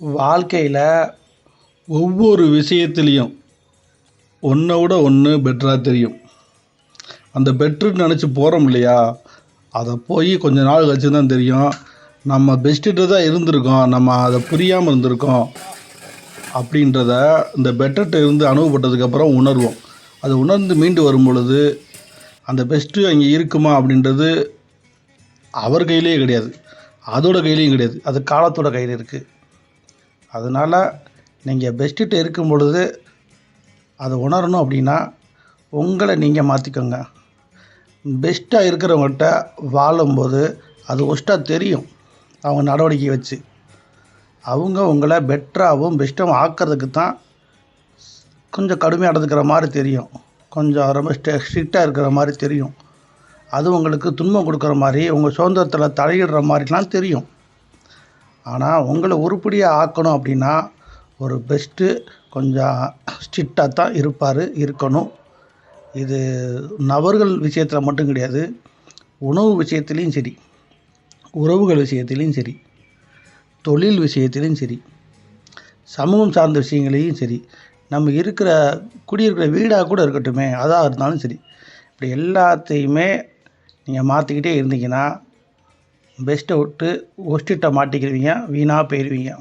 வாழ்க்கையில் ஒவ்வொரு விஷயத்துலேயும் ஒன்றை விட ஒன்று பெட்டராக தெரியும். அந்த பெட்ருன்னு நினச்சி போகிறோம் இல்லையா? அதை போய் கொஞ்ச நாள் கழிச்சு தான் தெரியும். நம்ம பெஸ்ட்டு தான் இருந்திருக்கோம். நம்ம அதை புரியாமல் இருந்திருக்கோம். அப்படின்றத இந்த பெட்டர்கிட்ட இருந்து அனுபவப்பட்டதுக்கப்புறம் உணர்வோம். அது உணர்ந்து மீண்டு வரும் பொழுது அந்த பெஸ்ட்டு அங்கே இருக்குமா அப்படின்றது அவர் கையிலேயே கிடையாது. அதோட கையிலையும் கிடையாது. அது காலத்தோட கையில் இருக்குது அதனால் நீங்கள் பெஸ்ட்டுகிட்ட இருக்கும் பொழுது அதை உணரணும் அப்படின்னா உங்களை நீங்கள் மாற்றிக்கோங்க பெஸ்ட்டாக இருக்கிறவங்கள்ட்ட வாழும்போது அது ஒஸ்ட்டாக தெரியும். அவங்க நடவடிக்கை வச்சு. அவங்க உங்களை பெட்டராகவும் பெஸ்ட்டாகவும் ஆக்கிறதுக்கு தான் கொஞ்சம் கடுமையாக நடந்துக்கிற மாதிரி தெரியும். கொஞ்சம் ரொம்ப ஸ்டே ஸ்ட்ரிக்டாக இருக்கிற மாதிரி தெரியும். அது உங்களுக்கு துன்பம் கொடுக்குற மாதிரி உங்கள் சுதந்திரத்தில் தலையிடுற மாதிரிலாம் தெரியும். ஆனால் உங்களை உருப்படியாக ஆக்கணும் அப்படின்னா ஒரு பெஸ்ட்டு கொஞ்சம் ஸ்ட்ரிக்டாக தான் இருப்பார் இருக்கணும். இது நபர்கள் விஷயத்தில் மட்டும் கிடையாது உணவு விஷயத்துலேயும் சரி உறவுகள் விஷயத்துலேயும் சரி தொழில் விஷயத்துலேயும் சரி சமூகம் சார்ந்த விஷயங்களையும் சரி நம்ம இருக்கிற குடியிருக்கிற வீடாக கூட இருக்கட்டுமே அதாக இருந்தாலும் சரி இப்படி எல்லாத்தையுமே நீங்கள் மாற்றிக்கிட்டே இருந்தீங்கன்னா பெஸ்ட்டை விட்டு ஒஸ்ட்டிட்ட மாட்டிக்கிடுவீங்க வீணாக போயிடுவீங்க